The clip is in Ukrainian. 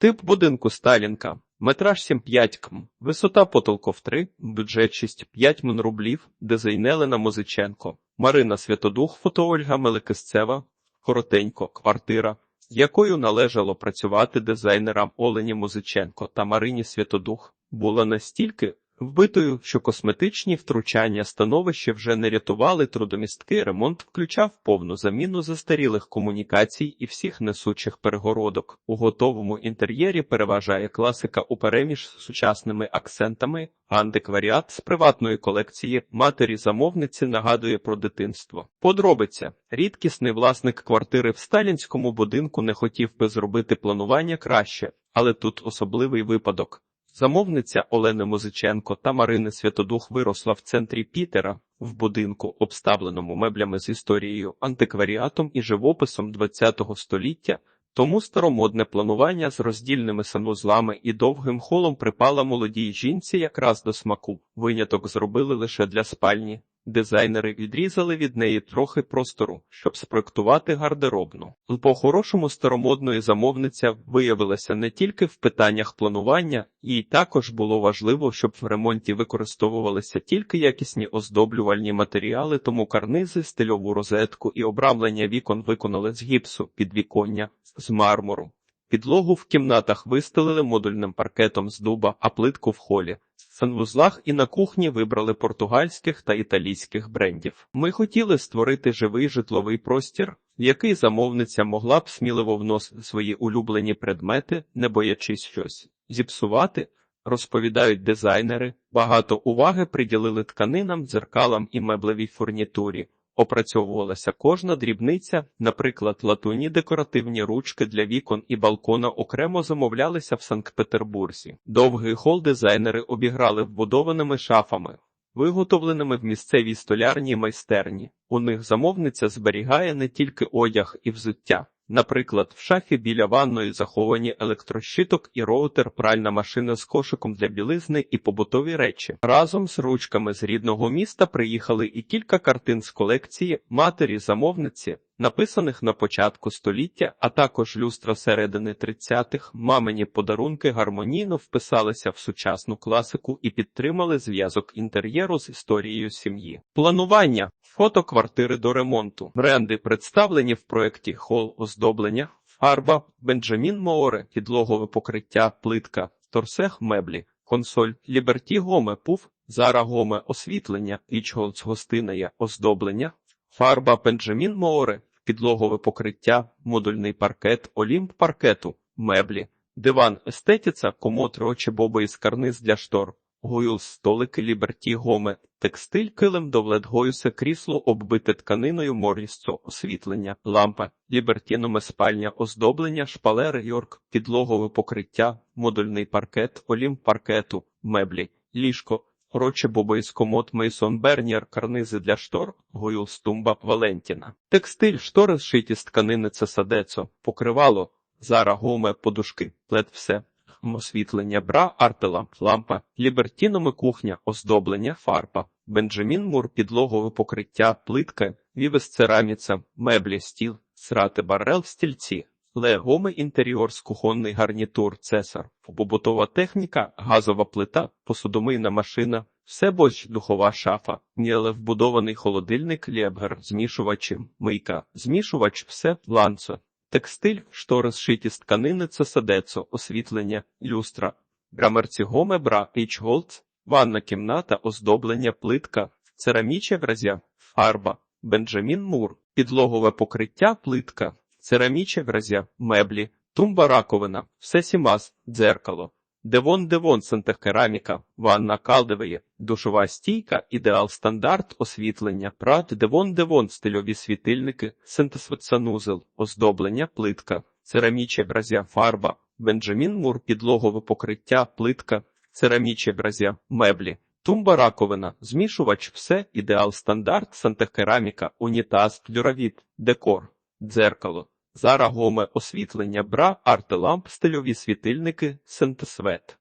Тип будинку Сталінка. Метраж 7,5 км. Висота потолков 3, бюджет 6,5 мн рублів, дизайнелена Музиченко. Марина Святодух, фото Ольга Меликисцева. Коротенько, квартира, якою належало працювати дизайнерам Олені Музиченко та Марині Святодух, була настільки вбитою, що косметичні втручання становище вже не рятували трудомісткий ремонт включав повну заміну застарілих комунікацій і всіх несучих перегородок. У готовому інтер'єрі переважає класика у переміж з сучасними акцентами, антикваріат з приватної колекції матері замовниці нагадує про дитинство. Подробиця. Рідкісний власник квартири в сталінському будинку не хотів би зробити планування краще, але тут особливий випадок. Замовниця Олени Музиченко та Марини Святодух виросла в центрі Пітера, в будинку, обставленому меблями з історією, антикваріатом і живописом ХХ століття, тому старомодне планування з роздільними санузлами і довгим холом припала молодій жінці якраз до смаку. Виняток зробили лише для спальні. Дизайнери відрізали від неї трохи простору, щоб спроектувати гардеробну. По-хорошому старомодної замовниця виявилася не тільки в питаннях планування, їй також було важливо, щоб в ремонті використовувалися тільки якісні оздоблювальні матеріали, тому карнизи, стильову розетку і обрамлення вікон виконали з гіпсу, підвіконня з мармуру. Підлогу в кімнатах вистелили модульним паркетом з дуба, а плитку в холі. В санвузлах і на кухні вибрали португальських та італійських брендів. Ми хотіли створити живий житловий простір, в який замовниця могла б сміливо вносити свої улюблені предмети, не боячись щось зіпсувати. Розповідають дизайнери, багато уваги приділили тканинам, дзеркалам і меблевій фурнітурі. Опрацьовувалася кожна дрібниця, наприклад, латунні декоративні ручки для вікон і балкона окремо замовлялися в Санкт-Петербурзі. Довгий хол дизайнери обіграли вбудованими шафами, виготовленими в місцевій столярній майстерні. У них замовниця зберігає не тільки одяг і взуття. Наприклад, в шафі біля ванної заховані електрощиток і роутер, пральна машина з кошиком для білизни і побутові речі. Разом з ручками з рідного міста приїхали і кілька картин з колекції матері замовниці, написаних на початку століття, а також люстра середини 30-х. Мамині подарунки гармонійно вписалися в сучасну класику і підтримали зв'язок інтер'єру з історією сім'ї. Планування Фото квартири до ремонту. Бренди представлені в проєкті Хол оздоблення, фарба, Бенджамін Море, підлогове покриття, плитка, торсех меблі, консоль, Ліберті Гоме, пуф, Зара Гоме, освітлення, Ічголц гостиная, оздоблення, фарба Бенджамін Море, підлогове покриття, модульний паркет, олімп паркету, меблі, диван, естетиця, комод, рочі, боби із карниз для штор. Гуюл столики Ліберті Гоме, текстиль килим довлет Гоюсе, крісло оббите тканиною морісцо, освітлення, лампа, лібертінуме спальня, оздоблення, шпалери Йорк, підлогове покриття, модульний паркет, олім паркету, меблі, ліжко, Роче Бобойс комод Мейсон Бернір, карнизи для штор, Гуюл Стумба Валентіна. Текстиль, штори зшиті з тканини Цесадецо, покривало, Зара Гоме, подушки, плет все. Освітлення, бра, артела, лампа, лібертіноми кухня, оздоблення, фарба, Бенджамін Мур, підлогове покриття, плитка, вівес цераміця, меблі, стіл, срати барел, стільці, легоми інтер'єр, кухонний гарнітур, цесар, побутова техніка, газова плита, посудомийна машина, все борщ, духова шафа, ніеле вбудований холодильник, лєбгер, змішувачі, мийка, змішувач, все, ланцо. Текстиль, штори зшиті з тканини цесадецо, освітлення, люстра, грамерці гоме, бра, ічголц, ванна кімната, оздоблення, плитка, цераміче вразя, фарба, Бенджамін Мур, підлогове покриття, плитка, цераміче вразя, меблі, тумба раковина, все сімас, дзеркало. Девон Девон сантехкераміка, ванна калдевеє, душова стійка, ідеал стандарт, освітлення, прат, Девон Девон стильові світильники, синтесвецанузел, оздоблення, плитка, цераміче бразя, фарба, Бенджамін Мур, підлогове покриття, плитка, цераміче бразя, меблі, тумба раковина, змішувач, все, ідеал стандарт, сантехкераміка, унітаз, флюравіт, декор, дзеркало. Зарагоме освітлення бра, артеламп, стильові світильники, синтесвет.